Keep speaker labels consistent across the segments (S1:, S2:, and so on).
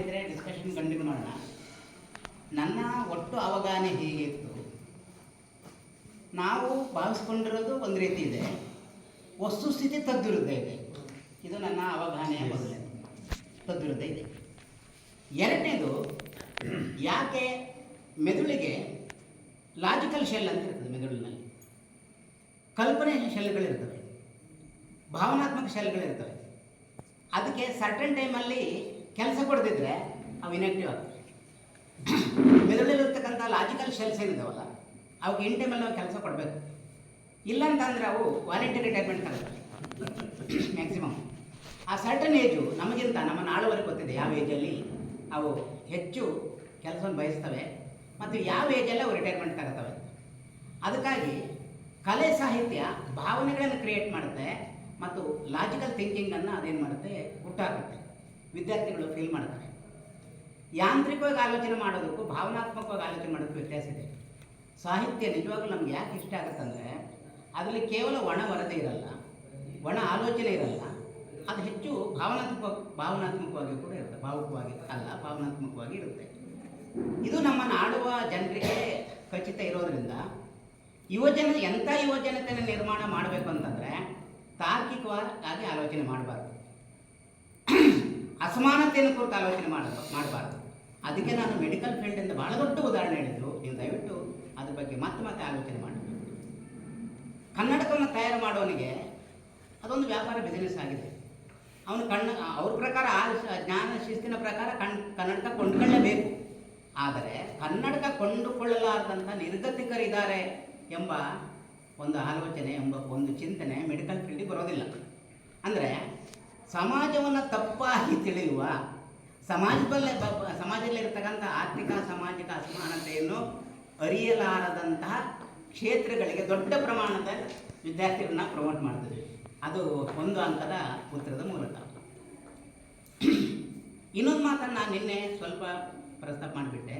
S1: ಮಾಡಿದರೆ discussion continue ಮಾಡೋಣ. ನನ್ನ ಒಟ್ಟು ಅವಗಾಹನೆ ಹೀಗೆ ಇತ್ತು ನಾವು ಭಾವಿಸ್ಕೊಂಡಿರೋದು ಒಂದು ರೀತಿ ಇದೆ. ವಸ್ತುಸ್ಥಿತಿ ತದ್ವಿರುದ್ಧ ಇದೆ. ಇದು ನನ್ನ ಅವಗಾಹನೆಯ ಮೊದಲೇ. ತದ್ವಿರುದ್ಧ ಇದೆ. ಎರಡನೇದು ಯಾಕೆ ಮೆದುಳಿಗೆ ಲಾಜಿಕಲ್ ಶೆಲ್ ಅಂತ ಇರ್ತದೆ ಮೆದುಳಿನಲ್ಲಿ. ಕಲ್ಪನೆ ಶೆಲ್ಗಳಿರ್ತವೆ. ಭಾವನಾತ್ಮಕ ಶೆಲ್ಗಳಿರ್ತವೆ. ಅದಕ್ಕೆ ಸರ್ಟನ್ ಟೈಮಲ್ಲಿ ಕೆಲಸ ಕೊಡದಿದ್ರೆ ಅವು ಇನ್ಯಾಕ್ಟಿವ್ ಆಗ್ತದೆ ಮೆದುಳಲ್ಲಿರ್ತಕ್ಕಂಥ ಲಾಜಿಕಲ್ ಶೆಲ್ಸ್ ಏನಿದಾವಲ್ಲ, ಅವಕ್ಕೆ ಇನ್ ಟೈಮಲ್ಲಿ ನಾವು ಕೆಲಸ ಕೊಡಬೇಕು. ಇಲ್ಲ ಅಂತಂದರೆ ಅವು ವಾಲಂಟರಿ ರಿಟೈರ್ಮೆಂಟ್ ತಗೊಳ್ತವೆ ಮ್ಯಾಕ್ಸಿಮಮ್ ಆ ಸರ್ಟನ್ ಏಜು ನಮಗಿಂತ ನಮ್ಮ ನಾಳುವರೆಗೆ ಗೊತ್ತಿದೆ ಯಾವ ಏಜಲ್ಲಿ ಅವು ಹೆಚ್ಚು ಕೆಲಸವನ್ನು ಬಯಸ್ತವೆ ಮತ್ತು ಯಾವ ಏಜಲ್ಲಿ ಅವು ರಿಟೈರ್ಮೆಂಟ್ ತಗೋತವೆ. ಅದಕ್ಕಾಗಿ ಕಲೆ ಸಾಹಿತ್ಯ ಭಾವನೆಗಳನ್ನು ಕ್ರಿಯೇಟ್ ಮಾಡುತ್ತೆ ಮತ್ತು ಲಾಜಿಕಲ್ ಥಿಂಕಿಂಗನ್ನು ಅದೇನು ಮಾಡುತ್ತೆ, ಹುಟ್ಟಾಕುತ್ತೆ. ವಿದ್ಯಾರ್ಥಿಗಳು ಫೀಲ್ ಮಾಡ್ತಾರೆ. ಯಾಂತ್ರಿಕವಾಗಿ ಆಲೋಚನೆ ಮಾಡೋದಕ್ಕೂ ಭಾವನಾತ್ಮಕವಾಗಿ ಆಲೋಚನೆ ಮಾಡೋದಕ್ಕೂ ವ್ಯತ್ಯಾಸ ಇದೆ. ಸಾಹಿತ್ಯ ನಿಜವಾಗ್ಲೂ ನಮ್ಗೆ ಯಾಕೆ ಇಷ್ಟ ಆಗುತ್ತಂದರೆ ಅದರಲ್ಲಿ ಕೇವಲ ಒಣ ವರದಿ ಇರಲ್ಲ, ಒಣ ಆಲೋಚನೆ ಇರಲ್ಲ, ಅದು ಹೆಚ್ಚು ಭಾವನಾತ್ಮಕ, ಭಾವನಾತ್ಮಕವಾಗಿ ಕೂಡ ಇರುತ್ತೆ, ಭಾವುಕವಾಗಿ ಅಲ್ಲ, ಭಾವನಾತ್ಮಕವಾಗಿ ಇರುತ್ತೆ. ಇದು ನಮ್ಮನ್ನು ಆಡುವ ಜನರಿಗೆ ಖಚಿತ ಇರೋದ್ರಿಂದ, ಯುವಜನ, ಎಂಥ ಯುವಜನತೆಯನ್ನು ನಿರ್ಮಾಣ ಮಾಡಬೇಕು ಅಂತಂದರೆ ತಾರ್ಕಿಕವಾಗಿ ಆಲೋಚನೆ ಮಾಡಬಾರ್ದು. ಅಸಮಾನತೆಯನ್ನು ಕುರಿತು ಆಲೋಚನೆ ಮಾಡ ಮಾಡಬಾರ್ದು. ಅದಕ್ಕೆ ನಾನು ಮೆಡಿಕಲ್ ಫೀಲ್ಡಿಂದ ಬಹಳ ದೊಡ್ಡ ಉದಾಹರಣೆ ಹೇಳಿದ್ರು. ನೀವು ದಯವಿಟ್ಟು ಅದ್ರ ಬಗ್ಗೆ ಮತ್ತೆ ಮತ್ತೆ ಆಲೋಚನೆ ಮಾಡಿ. ಕನ್ನಡಕವನ್ನು ತಯಾರು ಮಾಡೋನಿಗೆ ಅದೊಂದು ವ್ಯಾಪಾರ ಬಿಸಿನೆಸ್ ಆಗಿದೆ. ಅವನು ಕಣ್ಣ ಅವ್ರ ಪ್ರಕಾರ ಆ ಜ್ಞಾನ ಶಿಸ್ತಿನ ಪ್ರಕಾರ ಕಣ್, ಕನ್ನಡಕ ಕೊಂಡುಕೊಳ್ಳಬೇಕು. ಆದರೆ ಕನ್ನಡಕ ಕೊಂಡುಕೊಳ್ಳಲಾರದಂಥ ನಿರ್ಗತಿಕರಿದ್ದಾರೆ ಎಂಬ ಒಂದು ಆಲೋಚನೆ, ಎಂಬ ಒಂದು ಚಿಂತನೆ ಮೆಡಿಕಲ್ ಫೀಲ್ಡಿಗೆ ಬರೋದಿಲ್ಲ. ಅಂದರೆ ಸಮಾಜವನ್ನು ತಪ್ಪಾಗಿ ತಿಳಿಯುವ ಸಮಾಜದಲ್ಲೇ ಸಮಾಜದಲ್ಲಿರ್ತಕ್ಕಂಥ ಆರ್ಥಿಕ, ಸಾಮಾಜಿಕ ಅಸಮಾನತೆಯನ್ನು ಅರಿಯಲಾರದಂತಹ ಕ್ಷೇತ್ರಗಳಿಗೆ ದೊಡ್ಡ ಪ್ರಮಾಣದ ವಿದ್ಯಾರ್ಥಿಗಳನ್ನ ಪ್ರಮೋಟ್ ಮಾಡ್ತಿದ್ವಿ ಅದು ಒಂದು ಹಂತದ ಉತ್ತರದ ಮೂಲಕ. ಇನ್ನೊಂದು ಮಾತನ್ನು ನಾನು ನಿನ್ನೆ ಸ್ವಲ್ಪ ಪ್ರಸ್ತಾಪ ಮಾಡಿಬಿಟ್ಟೆ.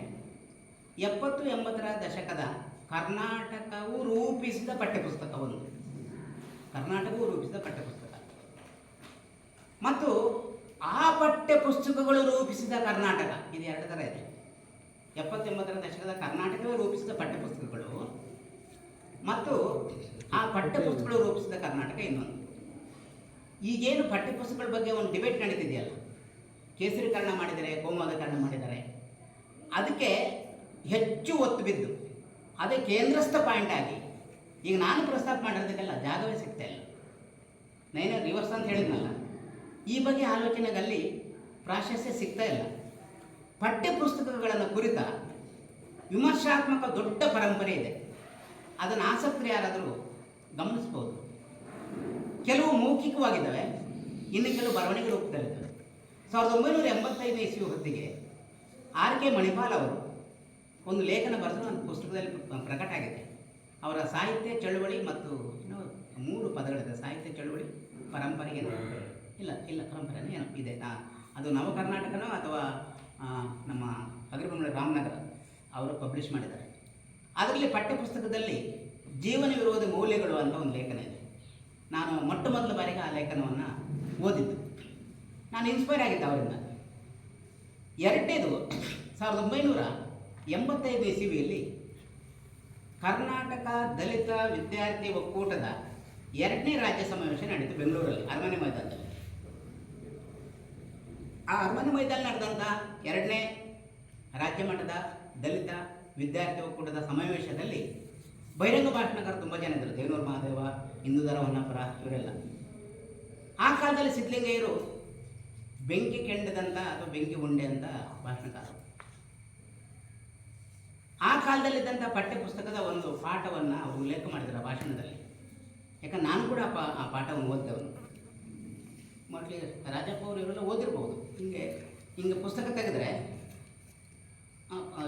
S1: ಎಪ್ಪತ್ತು ಎಂಬತ್ತರ ದಶಕದ ಕರ್ನಾಟಕವು ರೂಪಿಸಿದ ಪಠ್ಯಪುಸ್ತಕ ಒಂದು. ಕರ್ನಾಟಕವು ರೂಪಿಸಿದ ಪಠ್ಯಪುಸ್ತಕ. ಮತ್ತು ಆ ಪಠ್ಯ ಪುಸ್ತಕಗಳು ರೂಪಿಸಿದ ಕರ್ನಾಟಕ, ಇದು ಎರಡು ಥರ ಇದೆ. ಎಪ್ಪತ್ತೊಂಬತ್ತರ ದಶಕದ ಕರ್ನಾಟಕವೇ ರೂಪಿಸಿದ ಪಠ್ಯಪುಸ್ತಕಗಳು ಮತ್ತು ಆ ಪಠ್ಯಪುಸ್ತಕಗಳು ರೂಪಿಸಿದ ಕರ್ನಾಟಕ ಇನ್ನೊಂದು. ಈಗೇನು ಪಠ್ಯಪುಸ್ತಕಗಳ ಬಗ್ಗೆ ಒಂದು ಡಿಬೇಟ್ ನಡೀತಿದೆಯಲ್ಲ? ಕೇಸರೀಕರಣ ಮಾಡಿದರೆ ಕೋಮೋದಕರಣ ಮಾಡಿದ್ದಾರೆ ಅದಕ್ಕೆ ಹೆಚ್ಚು ಒತ್ತು ಬಿದ್ದು, ಅದೇ ಕೇಂದ್ರಸ್ಥ ಪಾಯಿಂಟ್ ಆಗಿ, ಈಗ ನಾನು ಪ್ರಸ್ತಾಪ ಮಾಡಿರೋದಕ್ಕೆಲ್ಲ ಜಾಗವೇ ಸಿಗ್ತಾ ಇಲ್ಲ. ನೈನ ರಿವರ್ಸ್ ಅಂತ ಹೇಳಿದ್ನಲ್ಲ? ಈ ಬಗ್ಗೆ ಆಲೋಚನೆಗಲ್ಲಿ ಪ್ರಾಶಸ್ತ್ಯ ಸಿಗ್ತಾ ಇಲ್ಲ. ಪಠ್ಯಪುಸ್ತಕಗಳನ್ನು ಕುರಿತ ವಿಮರ್ಶಾತ್ಮಕ ದೊಡ್ಡ ಪರಂಪರೆ ಇದೆ. ಅದನ್ನು ಆಸಕ್ತಿ ಯಾರಾದರೂ ಗಮನಿಸ್ಬೋದು? ಕೆಲವು ಮೌಖಿಕವಾಗಿದ್ದಾವೆ, ಇನ್ನು ಕೆಲವು ಬರವಣಿಗೆ ರೂಪದಲ್ಲಿದ್ದಾವೆ. ಸಾವಿರದ ಒಂಬೈನೂರ ಎಂಬತ್ತೈದು ಇಸ್ವಿ ಹೊತ್ತಿಗೆ ಆರ್ ಕೆ ಮಣಿಪಾಲ್ ಅವರು ಒಂದು ಲೇಖನ ಬರೆದು ನನ್ನ ಪುಸ್ತಕದಲ್ಲಿ ಪ್ರ- ಪ್ರಕಟ ಆಗಿದೆ ಅವರ ಸಾಹಿತ್ಯ ಚಳುವಳಿ ಮತ್ತು ಮೂರು ಪದಗಳಿದೆ. ಸಾಹಿತ್ಯ ಚಳುವಳಿ ಪರಂಪರೆಗೆ ಇಲ್ಲ ಇಲ್ಲ, ಪರಂಪರೆನೇ ಏನೋ ಇದೆ. ಅದು ನವ ಕರ್ನಾಟಕನೋ ಅಥವಾ ನಮ್ಮ ಅಗ್ರಬಂಗಳ ರಾಮನಗರ ಅವರು ಪಬ್ಲಿಷ್ ಮಾಡಿದ್ದಾರೆ. ಅದರಲ್ಲಿ ಪಠ್ಯಪುಸ್ತಕದಲ್ಲಿ ಜೀವನ ವಿರೋಧಿ ಮೌಲ್ಯಗಳು ಅಂತ ಒಂದು ಲೇಖನ ಇದೆ. ನಾನು ಮೊಟ್ಟ ಮೊದಲ ಬಾರಿಗೆ ಆ ಲೇಖನವನ್ನು ಓದಿದ್ದು. ನಾನು ಇನ್ಸ್ಪೈರ್ ಆಗಿದ್ದೆ ಅವರಿಂದ. ಎರಡನೇದು, ಸಾವಿರದ ಒಂಬೈನೂರ ಎಂಬತ್ತೈದು ಇಸವಿಯಲ್ಲಿ ಕರ್ನಾಟಕ ದಲಿತ ವಿದ್ಯಾರ್ಥಿ ಒಕ್ಕೂಟದ ಎರಡನೇ ರಾಜ್ಯ ಸಮಾವೇಶ ನಡೀತು ಬೆಂಗಳೂರಲ್ಲಿ, ಅರಮನೆ ಮೈದಾನದಲ್ಲಿ. ಆ ಅರಮನೆ ಮೈದಾನ ನಡೆದಂಥ ಎರಡನೇ ರಾಜ್ಯ ಮಟ್ಟದ ದಲಿತ ವಿದ್ಯಾರ್ಥಿ ಒಕ್ಕೂಟದ ಸಮಾವೇಶದಲ್ಲಿ ಬಹಿರಂಗ ಭಾಷಣಕಾರ ತುಂಬ ಜನ ಇದ್ದರು ದೇವನೂರು ಮಹಾದೇವ ಹಿಂದೂಧರ ಹೊನ್ನಪುರ ಇವರೆಲ್ಲ. ಆ ಕಾಲದಲ್ಲಿ ಸಿದ್ಧಲಿಂಗಯ್ಯರು ಬೆಂಕಿ ಕೆಂಡದಂತ ಅಥವಾ ಬೆಂಕಿ ಉಂಡೆ ಅಂತ ಭಾಷಣಕಾರರು. ಆ ಕಾಲದಲ್ಲಿದ್ದಂಥ ಪಠ್ಯಪುಸ್ತಕದ ಒಂದು ಪಾಠವನ್ನು ಅವರು ಉಲ್ಲೇಖ ಮಾಡಿದ್ರು ಭಾಷಣದಲ್ಲಿ. ಯಾಕಂದ್ರೆ ನಾನು ಕೂಡ ಆ ಪಾಠವನ್ನು ಓದ್ದವನು ಮೋಸ್ಟ್ಲಿ ರಾಜಪ್ಪ ಅವರು ಇವರೆಲ್ಲ ಓದಿರ್ಬೋದು. ಹಿಂಗೆ ಹಿಂಗೆ ಪುಸ್ತಕ ತೆಗೆದ್ರೆ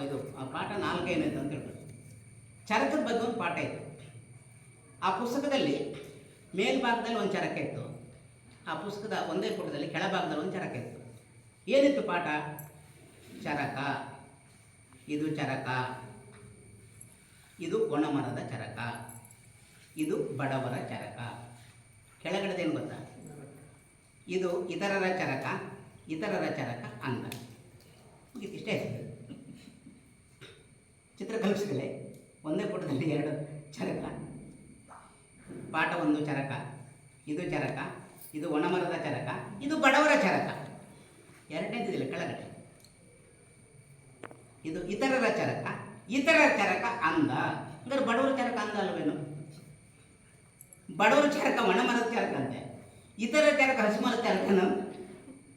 S1: ಇದು, ಆ ಪಾಠ ನಾಲ್ಕೇನೈತೆ ಅಂತ ಹೇಳ್ಬೋದು ಚರಕದ ಬಗ್ಗೆ ಒಂದು ಪಾಠ ಇತ್ತು ಆ ಪುಸ್ತಕದಲ್ಲಿ ಮೇಲ್ಭಾಗದಲ್ಲಿ ಒಂದು ಚರಕ ಇತ್ತು. ಆ ಪುಸ್ತಕದ ಒಂದೇ ಪುಟದಲ್ಲಿ ಕೆಳಭಾಗದಲ್ಲಿ ಒಂದು ಚರಕ ಇತ್ತು. ಏನಿತ್ತು ಪಾಠ? ಚರಕ. ಇದು ಚರಕ. ಇದು ಒಣಮರದ ಚರಕ. ಇದು ಬಡವರ ಚರಕ. ಕೆಳಗಡೆದೇನು ಗೊತ್ತಾ? ಇದು ಇತರರ ಚರಕ ಇತರರ ಚರಕ ಅಂದ ಇಷ್ಟೇ ಚಿತ್ರಕಲುಷಿಗಳೇ ಒಂದೇ ಪುಟದಲ್ಲಿ ಎರಡು ಚರಕ. ಪಾಠ ಒಂದು ಚರಕ, ಇದು ಚರಕ, ಇದು ಒಣಮರದ ಚರಕ, ಇದು ಬಡವರ ಚರಕ. ಎರಡನೇದಿಲ್ಲ ಕೆಳಗಡೆ. ಇದು ಇತರರ ಚರಕ ಇತರರ ಚರಕ ಅಂದ. ಅಂದ್ರೆ ಬಡವರ ಚರಕ ಅಂದ ಅಲ್ವೇನು? ಬಡವರ ಚರಕ, ಒಣಮರದ ಚರಕ ಅಂತೆ ಇತರ ಚರಕ ಹಸಿಮರ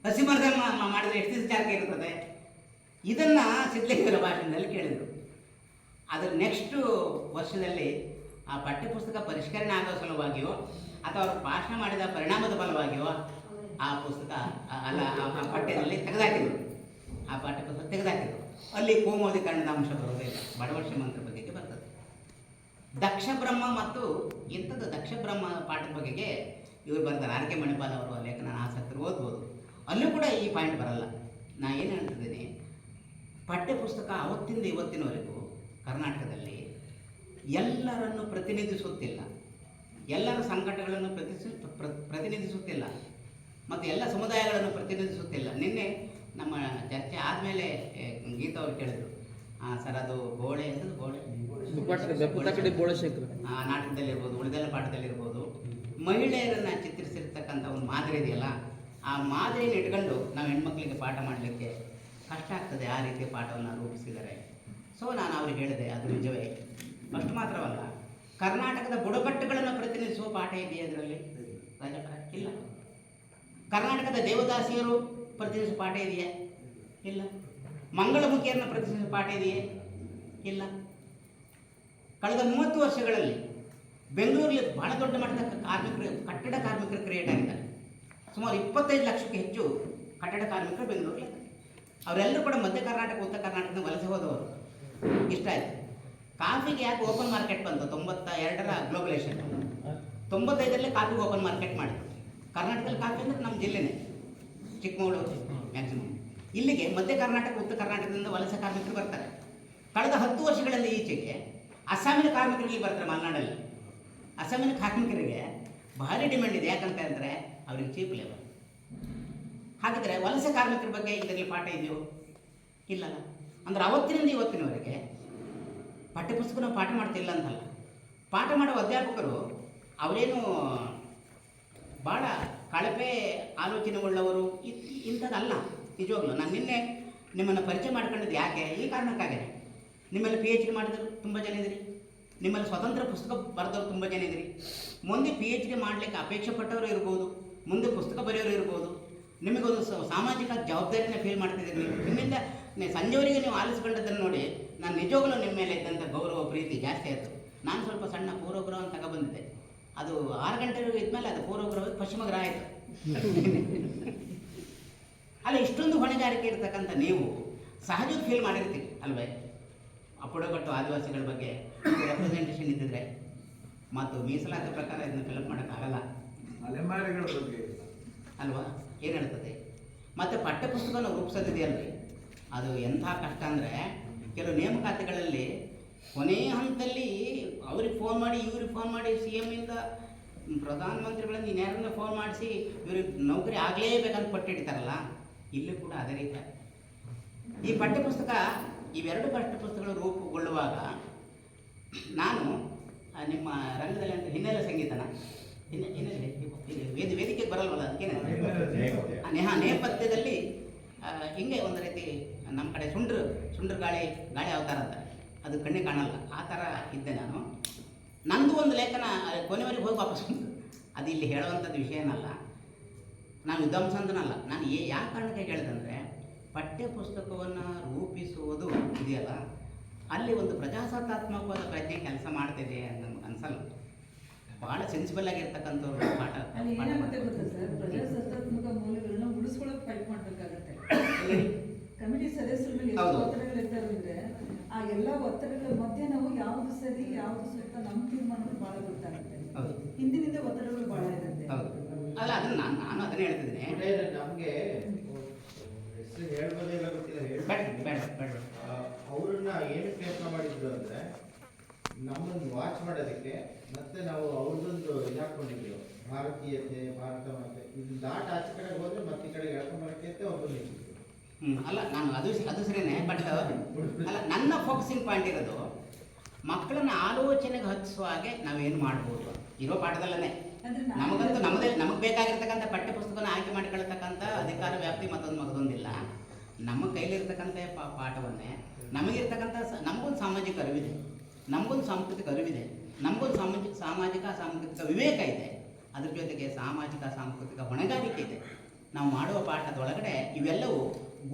S1: ಹಸಿಮರದಲ್ಲಿ ಹಸಿ ಮಾ- ಮಾಡಿದ್ರೆ ಎಷ್ಟು ದಿವಸ ಚರಕ ಇರ್ತದೆ ಇದನ್ನು ಸಿದ್ಧಲಿಂಗರ ಭಾಷಣದಲ್ಲಿ ಕೇಳಿದರು. ಅದರ ನೆಕ್ಸ್ಟು ವರ್ಷದಲ್ಲಿ ಆ ಪಠ್ಯಪುಸ್ತಕ ಪರಿಷ್ಕರಣೆ ಆಗೋ ಸಲುವಾಗಿಯೋ ಅಥವಾ ಅವರು ಭಾಷಣ ಮಾಡಿದ ಪರಿಣಾಮದ ಫಲವಾಗಿಯೋ ಆ ಪುಸ್ತಕ ಅಲ್ಲ, ಆ- ಆ ಪಠ್ಯದಲ್ಲಿ ತೆಗೆದಾಕಿದರು. ಆ ಪಾಠ್ಯಪುಸ್ತಕ ತೆಗೆದಾಕಿದರು. ಅಲ್ಲಿ ಕೋಮೋದೀಕರಣದ ಅಂಶ ಬರೋದಿಲ್ಲ ಬಡವರ್ಷ ಮಂತ್ರ ಬಗ್ಗೆ ಬರ್ತದೆ. ದಕ್ಷ ಬ್ರಹ್ಮ ಮತ್ತು ಇಂಥದ್ದು ದಕ್ಷ ಬ್ರಹ್ಮ ಪಾಠದ ಬಗೆಗೆ ಇವರು ಬರ್ತಾರೆ ಆರ್ ಕೆ ಮಣಿಪಾಲ್ ಅವರ ಲೇಖನ ಆಸಕ್ತರು ಓದ್ಬೋದು. ಅಲ್ಲೂ ಕೂಡ ಈ ಪಾಯಿಂಟ್ ಬರಲ್ಲ. ನಾ ಏನು ಹೇಳ್ತಿದ್ದೀನಿ? ಪಠ್ಯಪುಸ್ತಕ ಅವತ್ತಿಂದ ಇವತ್ತಿನವರೆಗೂ ಕರ್ನಾಟಕದಲ್ಲಿ ಎಲ್ಲರನ್ನು ಪ್ರತಿನಿಧಿಸುತ್ತಿಲ್ಲ. ಎಲ್ಲರ ಸಂಕಟಗಳನ್ನು ಪ್ರತಿಸಿ ಪ್ರತಿನಿಧಿಸುತ್ತಿಲ್ಲ. ಮತ್ತು ಎಲ್ಲ ಸಮುದಾಯಗಳನ್ನು ಪ್ರತಿನಿಧಿಸುತ್ತಿಲ್ಲ. ನಿನ್ನೆ ನಮ್ಮ ಚರ್ಚೆ ಆದಮೇಲೆ ಗೀತಾ ಅವರು ಕೇಳಿದರು. ಹಾಂ ಸರ್ ಅದು ಗೋಳೆ ಎಂಥದ್ದು ಗೋಳೆ
S2: ಬೋಳೆ ಬೋಳಶೇಖರ
S1: ಆ ನಾಟಕದಲ್ಲಿರ್ಬೋದು ಉಳಿದೆಲ್ಲ ಪಾಠದಲ್ಲಿರ್ಬೋದು. ಮಹಿಳೆಯರನ್ನು ಚಿತ್ರಿಸಿರ್ತಕ್ಕಂಥ ಒಂದು ಮಾದರಿ ಇದೆಯಲ್ಲ, ಆ ಮಾದರಿಯನ್ನು ಇಟ್ಕೊಂಡು ನಾವು ಹೆಣ್ಮಕ್ಳಿಗೆ ಪಾಠ ಮಾಡಲಿಕ್ಕೆ ಕಷ್ಟ ಆಗ್ತದೆ ಆ ರೀತಿಯ ಪಾಠವನ್ನು ರೂಪಿಸಿದ್ದಾರೆ ಸೊ ನಾನು ಅವ್ರಿಗೆ ಹೇಳಿದೆ, ಅದು ನಿಜವೇ. ಅಷ್ಟು ಮಾತ್ರವಲ್ಲ, ಕರ್ನಾಟಕದ ಬುಡಕಟ್ಟುಗಳನ್ನು ಪ್ರತಿನಿಧಿಸುವ ಪಾಠ ಇದೆಯಾ ಅದರಲ್ಲಿ ಇಲ್ಲ. ಕರ್ನಾಟಕದ ದೇವದಾಸಿಯರು ಪ್ರತಿನಿಧಿಸುವ ಪಾಠ ಇದೆಯಾ? ಇಲ್ಲ. ಮಂಗಳಮುಖಿಯನ್ನು ಪ್ರತಿನಿಧಿಸುವ ಪಾಠ ಇದೆಯೇ? ಇಲ್ಲ. ಕಳೆದ ಮೂವತ್ತು ವರ್ಷಗಳಲ್ಲಿ ಬೆಂಗಳೂರಲ್ಲಿ ಬಹಳ ದೊಡ್ಡ ಮಟ್ಟದ ಕಾರ್ಮಿಕರು, ಕಟ್ಟಡ ಕಾರ್ಮಿಕರು ಕ್ರಿಯೇಟ್ ಆಗಿದ್ದಾರೆ. ಸುಮಾರು ಇಪ್ಪತ್ತೈದು ಲಕ್ಷಕ್ಕೆ ಹೆಚ್ಚು ಕಟ್ಟಡ ಕಾರ್ಮಿಕರು ಬೆಂಗಳೂರಲ್ಲಿ ಅವರೆಲ್ಲರೂ ಕೂಡ ಮಧ್ಯ ಕರ್ನಾಟಕ, ಉತ್ತರ ಕರ್ನಾಟಕದ ವಲಸೆ ಹೋದವರು. ಇಷ್ಟ ಆಯಿತು. ಕಾಫಿಗೆ ಯಾಕೆ ಓಪನ್ ಮಾರ್ಕೆಟ್ ಬಂತು? ತೊಂಬತ್ತ ಎರಡರ ಗ್ಲೋಬಲೈಸೇಷನ್ ತೊಂಬತ್ತೈದರಲ್ಲಿ ಕಾಫಿಗೆ ಓಪನ್ ಮಾರ್ಕೆಟ್ ಮಾಡಿದ್ರು. ಕರ್ನಾಟಕದಲ್ಲಿ ಕಾಫಿ ಅಂದರೆ ನಮ್ಮ ಜಿಲ್ಲೆನೇ. ಚಿಕ್ಕಮಗಳೂರು ಮ್ಯಾಕ್ಸಿಮಮ್ ಇಲ್ಲಿಗೆ ಮಧ್ಯ ಕರ್ನಾಟಕ, ಉತ್ತರ ಕರ್ನಾಟಕದಿಂದ ವಲಸೆ ಕಾರ್ಮಿಕರು ಬರ್ತಾರೆ. ಕಳೆದ ಹತ್ತು ವರ್ಷಗಳಲ್ಲಿ ಈಚೆಗೆ ಅಸ್ಸಾಮಿನ ಕಾರ್ಮಿಕರು ಇಲ್ಲಿ ಬರ್ತಾರೆ ಮಲೆನಾಡಲ್ಲಿ. ಅಸ್ಸಾಮಿನ ಕಾರ್ಮಿಕರಿಗೆ ಭಾರಿ ಡಿಮ್ಯಾಂಡ್ ಇದೆ. ಯಾಕಂತ ಅಂದರೆ ಅವ್ರಿಗೆ ಚೀಪ್ ಲೇಬರ್ ಹಾಗಿದ್ರೆ ವಲಸೆ ಕಾರ್ಮಿಕರ ಬಗ್ಗೆ ಇದರಲ್ಲಿ ಪಾಠ ಇದೆಯೋ? ಇಲ್ಲಲ್ಲ ಅಂದ್ರೆ ಅವತ್ತಿನಿಂದ ಇವತ್ತಿನವರೆಗೆ ಪಠ್ಯಪುಸ್ತಕ ನಾವು ಪಾಠ ಮಾಡ್ತಿಲ್ಲ ಅಂತಲ್ಲ. ಪಾಠ ಮಾಡುವ ಅಧ್ಯಾಪಕರು ಅವರೇನು ಭಾಳ ಕಳಪೆ ಆಲೋಚನೆ ಉಳ್ಳವರು ಇಂಥದ್ದಲ್ಲ. ನಿಜವಾಗ್ಲೂ ನಾನು ನಿನ್ನೆ ನಿಮ್ಮನ್ನು ಪರಿಚಯ ಮಾಡ್ಕೊಂಡಿದ್ದು ಯಾಕೆ? ಈ ಕಾರಣಕ್ಕಾಗಿದೆ ನಿಮ್ಮಲ್ಲಿ ಪಿ ಎಚ್ ಡಿ ಮಾಡಿದ್ರು ತುಂಬ ಜನ ಇದ್ದೀರಿ. ನಿಮ್ಮಲ್ಲಿ ಸ್ವತಂತ್ರ ಪುಸ್ತಕ ಬರೆದವರು ತುಂಬ ಜನ ಇದ್ದೀರಿ. ಮುಂದೆ ಪಿ ಎಚ್ ಡಿ ಮಾಡಲಿಕ್ಕೆ ಅಪೇಕ್ಷೆ ಪಟ್ಟವರು ಇರ್ಬೋದು ಮುಂದೆ ಪುಸ್ತಕ ಬರೆಯೋರು ಇರ್ಬೋದು. ನಿಮಗೊಂದು ಸ- ಸಾಮಾಜಿಕ ಜವಾಬ್ದಾರಿನ ಫೀಲ್ ಮಾಡ್ತಿದ್ದೀರಿ ನೀವು. ನಿಮ್ಮಿಂದ ಸಂಜೆವರೆಗೆ ನೀವು ಆಲಿಸ್ಕೊಂಡದ್ದನ್ನು ನೋಡಿ ನಾನು ನಿಜವಾಗಲೂ ನಿಮ್ಮ ಮೇಲೆ ಇದ್ದಂಥ ಗೌರವ ಪ್ರೀತಿ ಜಾಸ್ತಿ ಆಯಿತು. ನಾನು ಸ್ವಲ್ಪ ಸಣ್ಣ ಪೂರ್ವಗ್ರಹವನ್ನು ತಗೊಬಂದಿದ್ದೆ. ಅದು ಆರು ಗಂಟೆವರೆಗೂ ಇದ್ಮೇಲೆ ಅದು ಪೂರ್ವಗ್ರಹ ಪಶ್ಚಿಮ ಗ್ರಹ ಆಯಿತು. ಅಲ್ಲ ಇಷ್ಟೊಂದು ಹೊಣೆಗಾರಿಕೆ ಇರತಕ್ಕಂಥ ನೀವು ಸಹಜ ಫೀಲ್ ಮಾಡಿರ್ತೀರಿ ಅಲ್ವೇ? ಅಪ್ಪುಡಗಟ್ಟು ಆದಿವಾಸಿಗಳ ಬಗ್ಗೆ ರೆಪ್ರೆಸೆಂಟೇಷನ್ ಇದ್ದಿದ್ರೆ ಮತ್ತು ಮೀಸಲಾತಿ ಪ್ರಕಾರ ಇದನ್ನು ಫಿಲಪ್ ಮಾಡೋಕ್ಕಾಗಲ್ಲ
S3: ಅಲೆಮಾರಿಗಳ ಬಗ್ಗೆ?
S1: ಅಲ್ವಾ? ಏನು ಹೇಳ್ತದೆ? ಮತ್ತು ಪಠ್ಯಪುಸ್ತಕನ ರೂಪಿಸೋದಿದೆಯಲ್ರಿ? ಅದು ಎಂಥ ಕಷ್ಟ ಅಂದರೆ ಕೆಲವು ನೇಮಕಾತಿಗಳಲ್ಲಿ ಕೊನೆಯ ಹಂತದಲ್ಲಿ ಅವ್ರಿಗೆ ಫೋನ್ ಮಾಡಿ ಇವ್ರಿಗೆ ಫೋನ್ ಮಾಡಿ ಸಿ ಎಮ್ಮಿಂದ ಪ್ರಧಾನಮಂತ್ರಿಗಳಿಂದ ಇನ್ಯಾರನ್ನ ಫೋನ್ ಮಾಡಿಸಿ ಇವ್ರಿಗೆ ನೌಕರಿ ಆಗಲೇಬೇಕಂತ ಪಟ್ಟಿಡ್ತಾರಲ್ಲ ಇಲ್ಲೂ ಕೂಡ ಅದೇ ರೀತಿ. ಈ ಪಠ್ಯಪುಸ್ತಕ ಇವೆರಡು ಪಠ್ಯಪುಸ್ತಕಗಳು ರೂಪುಗೊಳ್ಳುವಾಗ ನಾನು ನಿಮ್ಮ ರಂಗದಲ್ಲಿ ಅಂತ ಹಿನ್ನೆಲೆ ಸಂಗೀತನ ವೇದಿಕೆ ವೇದಿ ವೇದಿಕೆಗೆ ಬರಲ್ವಲ್ಲ, ಅದಕ್ಕೆ ನೇಪಥ್ಯದಲ್ಲಿ ಹಿಂಗೆ ಒಂದು ರೀತಿ ನಮ್ಮ ಕಡೆ ಸುಂಡ್ರು ಸುಂಡ್ರು ಗಾಳಿ ಗಾಳಿ ಅವತಾರ ಅಂತ. ಅದು ಕಣ್ಣಿಗೆ ಕಾಣಲ್ಲ. ಆ ಥರ ಇದ್ದೆ ನಾನು. ನಂದು ಒಂದು ಲೇಖನ ಕೊನೆವರೆಗೆ ಹೋಗಿ ವಾಪಸ್ ಅದು ಇಲ್ಲಿ ಹೇಳುವಂಥದ್ದು ವಿಷಯನಲ್ಲ ನಾನು ವಿದ್ವಾಂಸ ಅಂತನಲ್ಲ ನಾನು ಏ ಯಾವ ಕಾರಣಕ್ಕೆ ಹೇಳಿದಂದರೆ ಪಠ್ಯ ಪುಸ್ತಕವನ್ನು ರೂಪಿಸುವುದು ಇದೆಯಲ್ಲ? ಅಲ್ಲಿ ಒಂದು ಪ್ರಜಾಸತ್ತಾತ್ಮಕವಾದ ಪ್ರಜ್ಞೆ ಕೆಲಸ ಮಾಡ್ತಿದೆ ಅಂತ ನಮ್ಗೆ ಅನ್ಸಲ್ಲ. ಭಾಳ ಸೆನ್ಸಿಬಲ್ ಆಗಿರ್ತಕ್ಕಂಥವ್ರು ಪಾಠ
S4: ಏನಾಗುತ್ತೆ. ಗೊತ್ತಾ ಸರ್? ಪ್ರಜಾಸತ್ತಾತ್ಮಕ ಮೌಲ್ಯಗಳನ್ನ ಉಳಿಸ್ಕೊಳ್ಳೋಕೆ ಫೈಟ್ ಮಾಡ್ಬೇಕಾಗತ್ತೆ. ಕಮಿಟಿ ಸದಸ್ಯರ ಮೇಲೆ ಎಷ್ಟು. ಒತ್ತಡಗಳು ಇರ್ತಾವೆ ಅಂದ್ರೆ ಆ ಎಲ್ಲ ಒತ್ತಡಗಳ ಮಧ್ಯೆ ನಾವು ಯಾವ್ದು ಸರಿ ಯಾವ್ದು ಸೂಕ್ತ ನಮ್ಮ ತೀರ್ಮಾನಗಳು ಬಹಳ ಗೊತ್ತಾಗುತ್ತೆ.
S1: ಹೌದು.
S4: ಹಿಂದಿನಿಂದ ಒತ್ತಡಗಳು ಬಹಳ ಇರುತ್ತೆ.
S1: ಅಲ್ಲ ಅದನ್ನ ನಾನು ನಾನು ಅದನ್ನೇ ಹೇಳ್ತಿದ್ದೀನಿ.
S5: ನಮಗೆ ಅವ್ರನ್ನ ಏನು ಪ್ರಯತ್ನ ಮಾಡಿದ್ರು ಅಂದ್ರೆ ನಮ್ಮನ್ನು ವಾಚ್ ಮಾಡೋದಕ್ಕೆ ಮತ್ತೆ ನಾವು ಅವ್ರದ್ದೊಂದು ಇದಾಕೊಂಡಿದ್ವಿ ಭಾರತೀಯತೆ ಭಾರತ ಮಾತೆ ಇದು ದಾಟ ಆಚೆ ಕಡೆ ಹೋದ್ರೆ ಮತ್ತೆ ಈ ಕಡೆ ಎಳ್ಕೊಂಬರಕ್ಕೆ ಅಂತ ಒಬ್ಬರು ನಿಂತಿದ್ರು
S1: ಹ್ಮ್, ಅಲ್ಲ ನಾನು ಅದು ಅದು ಸರಿನೇ ಬಟ್ ಅಲ್ಲ ನನ್ನ ಫೋಕಸಿಂಗ್ ಪಾಯಿಂಟ್ ಇರೋದು ಮಕ್ಕಳನ್ನ ಆಲೋಚನೆಗೆ ಹತ್ತಿಸುವ ಹಾಗೆ ನಾವೇನು ಮಾಡ್ಬೋದು ಇರೋ ಪಾಠದಲ್ಲೇ ನಮಗಂತೂ ನಮ್ಮದೇ ನಮಗೆ ಬೇಕಾಗಿರ್ತಕ್ಕಂಥ ಪಠ್ಯಪುಸ್ತಕನ ಆಯ್ಕೆ ಮಾಡಿಕೊಳ್ಳತಕ್ಕಂಥ ಅಧಿಕಾರ ವ್ಯಾಪ್ತಿ ಮತ್ತೊಂದು ಮಗದೊಂದಿಲ್ಲ. ನಮ್ಮ ಕೈಲಿರ್ತಕ್ಕಂಥ ಪಾಠವನ್ನೇ ನಮಗಿರ್ತಕ್ಕಂಥ ನಮಗೊಂದು ಸಾಮಾಜಿಕ ಅರಿವಿದೆ. ನಮಗೊಂದು ಸಾಂಸ್ಕೃತಿಕ ಅರಿವಿದೆ. ನಮಗೊಂದು ಸಾಮಾಜಿಕ ಸಾಮಾಜಿಕ, ಸಾಂಸ್ಕೃತಿಕ ವಿವೇಕ ಇದೆ. ಅದ್ರ ಜೊತೆಗೆ ಸಾಮಾಜಿಕ, ಸಾಂಸ್ಕೃತಿಕ ಹೊಣೆಗಾರಿಕೆ ಇದೆ. ನಾವು ಮಾಡುವ ಪಾಠದೊಳಗಡೆ ಇವೆಲ್ಲವೂ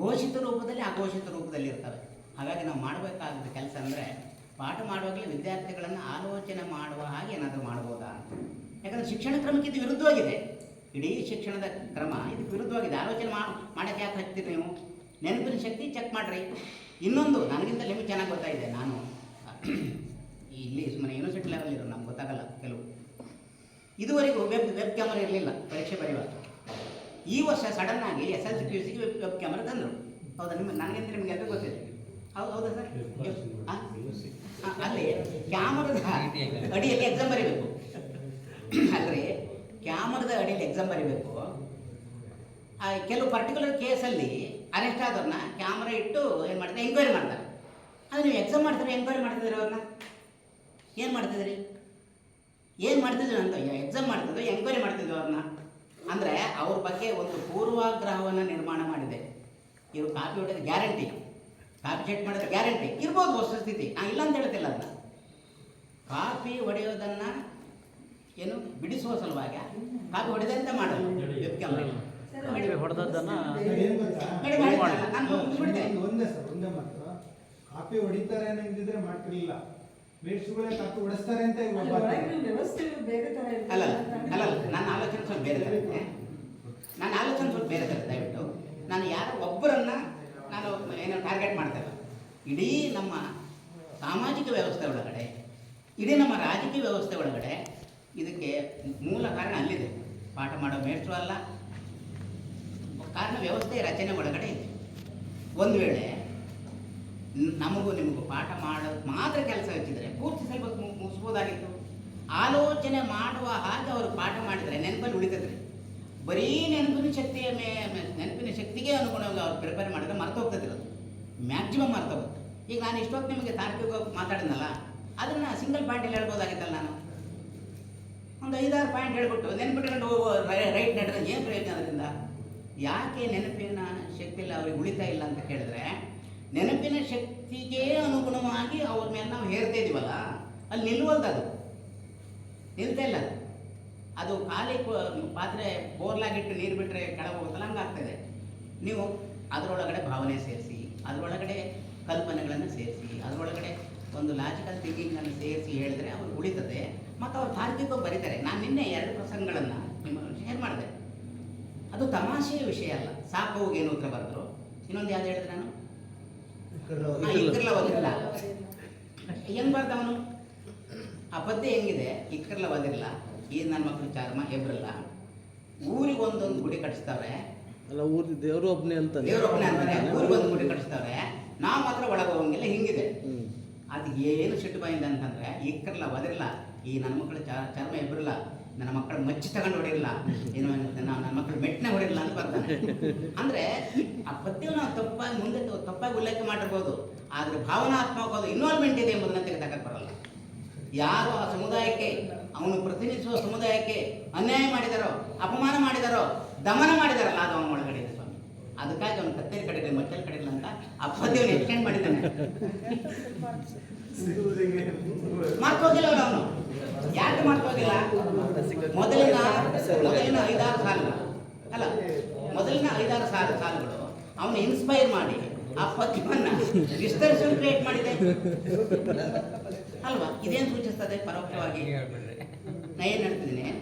S1: ಘೋಷಿತ ರೂಪದಲ್ಲಿ ಅಘೋಷಿತ ರೂಪದಲ್ಲಿ ಇರ್ತವೆ. ಹಾಗಾಗಿ ನಾವು ಮಾಡಬೇಕಾದ ಕೆಲಸ ಅಂದರೆ ಪಾಠ ಮಾಡುವಾಗಲೇ ವಿದ್ಯಾರ್ಥಿಗಳನ್ನು ಆಲೋಚನೆ ಮಾಡುವ ಹಾಗೆ ಏನಾದರೂ ಮಾಡ್ಬೋದಾ ಯಾಕಂದರೆ ಶಿಕ್ಷಣ ಕ್ರಮಕ್ಕೆ ಇದು ವಿರುದ್ಧವಾಗಿದೆ. ಇಡೀ ಶಿಕ್ಷಣದ ಕ್ರಮ ಇದು ವಿರುದ್ಧವಾಗಿದೆ. ಆಲೋಚನೆ ಮಾಡಿ ಮಾಡೋಕ್ಕೆ ಯಾಕೆ ಹಾಕ್ತೀರಿ ನೀವು? ನೆನಪಿನ ಶಕ್ತಿ ಚೆಕ್ ಮಾಡಿರಿ. ಇನ್ನೊಂದು ನನಗಿಂತ ನಿಮಗೆ ಚೆನ್ನಾಗಿ ಗೊತ್ತಾಯಿದೆ ನಾನು ಇಲ್ಲಿ ಸುಮ್ಮನೆ ಯೂನಿವರ್ಸಿಟಿ ಲೆವೆಲ್ ಇರೋ ನಮ್ಗೆ ಗೊತ್ತಾಗಲ್ಲ ಕೆಲವು. ಇದುವರೆಗೂ ವೆಬ್ ವೆಬ್ ಕ್ಯಾಮರಾ ಇರಲಿಲ್ಲ ಪರೀಕ್ಷೆ ಬರೆಯುವಾಗ. ಈ ವರ್ಷ ಸಡನ್ ಆಗಿ S L C P U ಸಿಗೆ ವೆಬ್ ವೆಬ್ ಕ್ಯಾಮರಾ ತಂದರು. ಹೌದಾ? ನಿಮ್ಮ ನನಗಿಂತ ನಿಮ್ಗೆ ಎಲ್ಲರೂ ಗೊತ್ತಿದೆ ಹೌದು ಹೌದಾ ಸರ್? ಅಲ್ಲಿ ಕ್ಯಾಮರದ ಅಡಿಯಲ್ಲಿ ಎಕ್ಸಾಮ್ ಬರೀಬೇಕು. ಅಲ್ರಿ ಕ್ಯಾಮ್ರದ ಅಡಿಯಲ್ಲಿ ಎಕ್ಸಾಮ್ ಬರೀಬೇಕು. ಕೆಲವು ಪರ್ಟಿಕ್ಯುಲರ್ ಕೇಸಲ್ಲಿ ಅರೆಸ್ಟ್ ಆದವ್ರನ್ನ ಕ್ಯಾಮ್ರಾ ಇಟ್ಟು ಏನು ಮಾಡ್ತಾರೆ ಎಂಕ್ವೈರಿ ಮಾಡ್ತಾರೆ. ಅದು ನೀವು ಎಕ್ಸಾಮ್ ಮಾಡ್ತಾರೆ ಎಂಕ್ವೈರಿ ಮಾಡ್ತಿದ್ರಿ ಅವ್ರನ್ನ? ಏನು ಮಾಡ್ತಿದ್ರಿ? ಏನು ಮಾಡ್ತಿದ್ರು ಅಂತ ಎಕ್ಸಾಮ್ ಮಾಡ್ತಿದ್ರು ಎಂಕ್ವೈರಿ ಮಾಡ್ತಿದ್ರು ಅವ್ರನ್ನ? ಅಂದರೆ ಅವ್ರ ಬಗ್ಗೆ ಒಂದು ಪೂರ್ವಾಗ್ರಹವನ್ನು ನಿರ್ಮಾಣ ಮಾಡಿದೆ. ಇವರು ಕಾಪಿ ಹೊಡೆದ ಗ್ಯಾರಂಟಿ. ಕಾಪಿ ಚೆಕ್ ಮಾಡಿದ್ರೆ ಗ್ಯಾರಂಟಿ. ಇರ್ಬೋದು ವಸ್ತುಸ್ಥಿತಿ ನಾನು ಇಲ್ಲ ಅಂತ ಹೇಳ್ತಿಲ್ಲ ಅದನ್ನ. ಕಾಪಿ ಹೊಡೆಯೋದನ್ನು ಏನು ಬಿಡಿಸುವ ಸಲುವಾಗಿ ಕಾಪಿ ಹೊಡೆದಂತ ಮಾಡಲ್ಲ ವೆಬ್ ಕ್ಯಾಮ್ರಾ
S2: ಕಾಪಿ. ಹೊಡೆದದ್ದನ್ನ
S6: ಒಂದು- ಒಂದೇ ಸರ್ ಒಂದೇ ಮಾತು. ಕಾಪಿ ಹೊಡಿತಾರೆ ಅನ್ನೋದಿದ್ರೆ ಮಾಡ್ತಿರ್ಲಿಲ್ಲ. ಮೇಡ್ಸ್ಗಳೇ ಕಾಪಿ ಹೊಡಿಸ್ತಾರೆ ಅಂತ ಇವಾಗ
S4: ವ್ಯವಸ್ಥೆ ಬೇರೆ ತರ ಇರ್ತದೆ.
S1: ಅಲ್ಲ ಅಲ್ಲ ನನ್ನ ಆಲೋಚನೆ ಸ್ವಲ್ಪ ಬೇರೆ ಥರ ಇದೆ ನನ್ನ ಆಲೋಚನೆ ಸ್ವಲ್ಪ ಬೇರೆ ಥರ ಇದೆ, ದಯವಿಟ್ಟು. ನಾನು ಯಾರೋ ಒಬ್ಬರನ್ನ ನಾನು ಏನೋ ಟಾರ್ಗೆಟ್ ಮಾಡ್ತಾ ಇಲ್ಲ ಇಡೀ ನಮ್ಮ ಸಾಮಾಜಿಕ ವ್ಯವಸ್ಥೆ ಒಳಗಡೆ ಇಡೀ ನಮ್ಮ ರಾಜಕೀಯ ವ್ಯವಸ್ಥೆ ಒಳಗಡೆ ಇದಕ್ಕೆ ಮೂಲ ಕಾರಣ ಅಲ್ಲಿದೆ. ಪಾಠ ಮಾಡೋ ಮೇಷ್ಟ್ರು ಅಲ್ಲ. ಕಾರಣ ವ್ಯವಸ್ಥೆ ರಚನೆ ಒಳಗಡೆ ಇದೆ. ಒಂದು ವೇಳೆ ನಮಗೂ ನಿಮಗೂ ಪಾಠ ಮಾಡೋದು ಮಾತ್ರ ಕೆಲಸ ಹಚ್ಚಿದರೆ ಪೂರ್ತಿ ಸಿಲೆಬಸ್ ಮುಗಿಸ್ಬೋದಾಗಿತ್ತು. ಆಲೋಚನೆ ಮಾಡುವ ಹಾಗೆ ಅವರು ಪಾಠ ಮಾಡಿದರೆ ನೆನಪಲ್ಲಿ ಉಳಿತದ್ರಿ. ಬರೀ ನೆನಪಿನ ಶಕ್ತಿಯ ಮೇ- ನೆನಪಿನ ಶಕ್ತಿಗೆ ಅನುಗುಣವಾಗಿ ಅವ್ರು ಪ್ರಿಪೇರ್ ಮಾಡಿದ್ರೆ ಮರ್ತೋಗ್ತದಿರೋದು ಮ್ಯಾಕ್ಸಿಮಮ್ ಮರ್ತೋಗುತ್ತೆ. ಈಗ ನಾನು ಇಷ್ಟೊತ್ತು ನಿಮಗೆ ತಾರ್ಕಿಕವಾಗಿ ಮಾತಾಡಿದ್ನಲ್ಲ, ಅದನ್ನು ಸಿಂಗಲ್ ಪಾಯಿಂಟಲ್ಲಿ ಹೇಳ್ಬೋದಾಗಿತ್ತಲ್ಲ ನಾನು. ಒಂದು ಐದಾರು ಪಾಯಿಂಟ್ ಹೇಳ್ಬಿಟ್ಟು ನೆನ್ಪಿಟ್ಕೊಂಡು ರೈಟ್ ನಡೆದ ಏನು ಪ್ರಯೋಜನ ಅದರಿಂದ? ಯಾಕೆ ನೆನಪಿನ ಶಕ್ತಿಯಲ್ಲಿ ಅವ್ರಿಗೆ ಉಳಿತಾ ಇಲ್ಲ ಅಂತ ಕೇಳಿದ್ರೆ, ನೆನಪಿನ ಶಕ್ತಿಗೆ ಅನುಗುಣವಾಗಿ ಅವ್ರ ಮೇಲೆ ನಾವು ಹೇರ್ತಾ ಇದೀವಲ್ಲ, ಅಲ್ಲಿ ನಿಲ್ಲುವಂತ ಅದು. ನಿಲ್ತಾ ಇಲ್ಲ ಅದು. ಅದು ಖಾಲಿ ಪಾತ್ರೆ ಬೋರ್ಲಾಗಿಟ್ಟು ನೀರು ಬಿಟ್ಟರೆ ಕೆಳಗೆ ಹೋಗುತ್ತಲ್ಲ ಹಂಗಾಗ್ತದೆ ನೀವು ಅದರೊಳಗಡೆ ಭಾವನೆ ಸೇರಿಸಿ, ಅದರೊಳಗಡೆ ಕಲ್ಪನೆಗಳನ್ನು ಸೇರಿಸಿ, ಅದರೊಳಗಡೆ ಒಂದು ಲಾಜಿಕಲ್ ಥಿಂಕಿಂಗನ್ನು ಸೇರಿಸಿ ಹೇಳಿದ್ರೆ ಅವ್ರು ಉಳಿತದೆ. ಮತ್ತು ಅವ್ರು ತಾರ್ಕಿಕ ಬರೀತಾರೆ. ನಾನು ನಿನ್ನೆ ಎರಡು ಪ್ರಸಂಗಗಳನ್ನು ನಿಮ್ಮ ಶೇರ್ ಮಾಡಿದೆ. ಅದು ತಮಾಷೆಯ ವಿಷಯ ಅಲ್ಲ. ಸಾಕು ಹೋಗಿ ಏನು ಉತ್ತರ ಬರೆದ್ರು. ಇನ್ನೊಂದು ಯಾವ್ದು ಹೇಳಿದ್ರೆ ನಾನು? ಇಕ್ಕರ್ಲ ಇಕ್ರಲ ಒದಿರಲ್ಲ ಹೆಂಗ್ ಬರ್ದ ಅವನು? ಆ ಪದ್ಯ ಹೆಂಗಿದೆ? ಇಕ್ಕರ್ಲ ಒದಿರಲ್ಲ ಈ ನನ್ನ ಮಕ್ಕಳು ಚಾರ್ಮ ಹೆಬ್ರಲ್ಲ ಊರಿಗೆ ಒಂದೊಂದು ಗುಡಿ ಕಟ್ಟಿಸ್ತಾವ್ರೆ
S2: ಅಲ್ಲ ಊರಿ ದೇವರು ಒಬ್ಬನೇ ಅಂತಾನೆ.
S1: ದೇವ್ರೊಬ್ಬನೇ ಅಂತಾರೆ ಊರಿಗೆ ಒಂದು ಗುಡಿ ಕಟ್ಟಿಸ್ತಾವ್ರೆ ನಾವು ಮಾತ್ರ ಒಳಗೆ ಹೋಗಂಗಿಲ್ಲ ಹಿಂಗಿದೆ. ಅದು ಏನು ಸಿಟ್ಟು ಬಾಯಿಂದ ಅಂತಂದ್ರೆ ಇಕ್ಕರ್ಲ ಒದಿರಲ್ಲ ಈ ನನ್ನ ಮಕ್ಕಳ ಚರ್ಮ ಇಬ್ಬರಲ್ಲ ನನ್ನ ಮಕ್ಕಳ ಮಚ್ಚಿ ತಗೊಂಡು ಹೊಡಿರಲ್ಲ ಏನು ನನ್ನ ಮಕ್ಕಳು ಮೆಟ್ಟನೆ ಹೊಡಿರಲ್ಲ ಅಂತ ಬರ್ತಾನೆ. ಅಂದ್ರೆ ಆ ಪದ್ಯವನ್ನು ನಾವು ತಪ್ಪಾಗಿ ಮುಂದೆ ತಪ್ಪಾಗಿ ಉಲ್ಲೇಖ ಮಾಡಿರ್ಬೋದು. ಆದ್ರೆ ಭಾವನಾತ್ಮಕವಾದ ಇನ್ವಾಲ್ವ್ಮೆಂಟ್ ಇದೆ ಎಂಬುದನ್ನು ತೆಗೆದಾಕಕ್ಕೆ ಬರಲ್ಲ. ಯಾರು ಆ ಸಮುದಾಯಕ್ಕೆ, ಅವನು ಪ್ರತಿನಿಧಿಸುವ ಸಮುದಾಯಕ್ಕೆ ಅನ್ಯಾಯ ಮಾಡಿದಾರೋ, ಅಪಮಾನ ಮಾಡಿದಾರೋ, ದಮನ ಮಾಡಿದಾರಲ್ಲ, ಅದು ಅವನ ಒಳಗಡೆ ಇದೆ ಸ್ವಾಮಿ. ಅದಕ್ಕಾಗಿ ಅವನು ಕತ್ತೇರಿ ಕಡೆ ಮಚ್ಚಲ್ ಕಡೆ ಅಂತ ಆ ಪದ್ಯವನ್ನು ಎಕ್ಸ್ಟೆಂಡ್ ಮಾಡಿದ್ದಾನೆ. ಮರ್ತೋಗಿಲ್ಲ ಅವನು. ಯಾಕೆ ಮರ್ತೋಗಿಲ್ಲ ಮೊದಲಿನ ಮೊದಲಿನ ಐದಾರು ಸಾಲುಗಳು. ಅಲ್ಲ, ಮೊದಲಿನ ಐದಾರು ಸಾಲು ಸಾಲುಗಳು. ಅವನು ಇನ್ಸ್ಪೈರ್ ಮಾಡಿ ಆ ಪದ್ಯವನ್ನ ವಿಸ್ತರಿಸಲು ಕ್ರಿಯೇಟ್ ಮಾಡಿದೆ? ಅಲ್ವಾ? ಇದೇನು ಸೂಚಿಸ್ತದೆ? ಪರೋಕ್ಷವಾಗಿ? ನಾ ಏನು ಹೇಳ್ತಿದ್ದೀನಿ?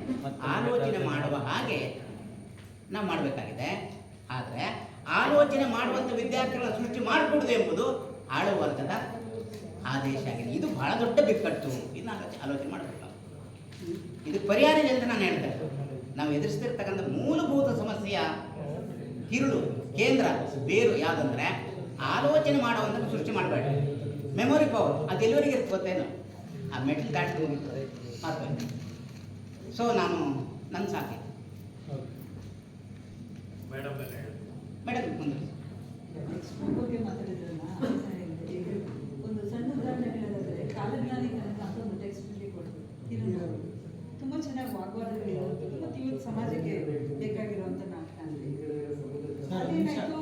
S1: ಆಲೋಚನೆ ಮಾಡುವ ಹಾಗೆ ನಾವು ಮಾಡಬೇಕಾಗಿದೆ. ಆದರೆ, ಆಲೋಚನೆ ಮಾಡುವಂಥ ವಿದ್ಯಾರ್ಥಿಗಳ ಸೃಷ್ಟಿ ಮಾಡಿಕೊಡುದು ಎಂಬುದು ಆಳುವಂಥದ ಆದೇಶ ಆಗಿದೆ. ಇದು ಬಹಳ ದೊಡ್ಡ ಬಿಕ್ಕಟ್ಟು. ಇನ್ನು ಆಲೋಚನೆ ಆಲೋಚನೆ ಮಾಡಬೇಕು ನಾವು. ಇದು ಪರಿಹಾರ ಇದೆ ಅಂತ ನಾನು ಹೇಳ್ತೇನೆ ನಾವು ಎದುರಿಸ್ತಿರ್ತಕ್ಕಂಥ ಮೂಲಭೂತ ಸಮಸ್ಯೆಯ ತಿರುಳು ಕೇಂದ್ರ ಬೇರು ಯಾವುದಂದ್ರೆ ಆಲೋಚನೆ ಮಾಡುವಂಥ ಸೃಷ್ಟಿ ಮಾಡಬೇಡ. ಮೆಮೊರಿ ಪವರ್ ಅದು ಎಲ್ಲರಿಗೆ ಇರುತ್ತೆ ಗೊತ್ತೇನು ಆ ಮೆಟಲ್ ದಾಟಿ ಮುಗಿತದೆ ಮಾಡ್ಬೇಕು ಸೊ ನಾನು ನನ್ನ ಸಾಕಿ.
S3: ಮೇಡಮ್
S1: ಮೇಡಮ್ ಮುಂದೆ
S4: ಎಕ್ಸ್ಪೋ ಬಗ್ಗೆ ಮಾತಾಡಿದ್ರಲ್ಲ ಈಗ ಒಂದು ಸಣ್ಣ ಉದಾಹರಣೆ ಹೇಳೋದಾದ್ರೆ ಕಾಲಜ್ಞಾನಿ ಚೆನ್ನಾಗಿ ವಾಗ್ವಾದಗಳು ಮತ್ತು ಇವತ್ತು ಸಮಾಜಕ್ಕೆ ಬೇಕಾಗಿರುವಂಥ ನಾಟಕ ಅದೇನಾಯ್ತು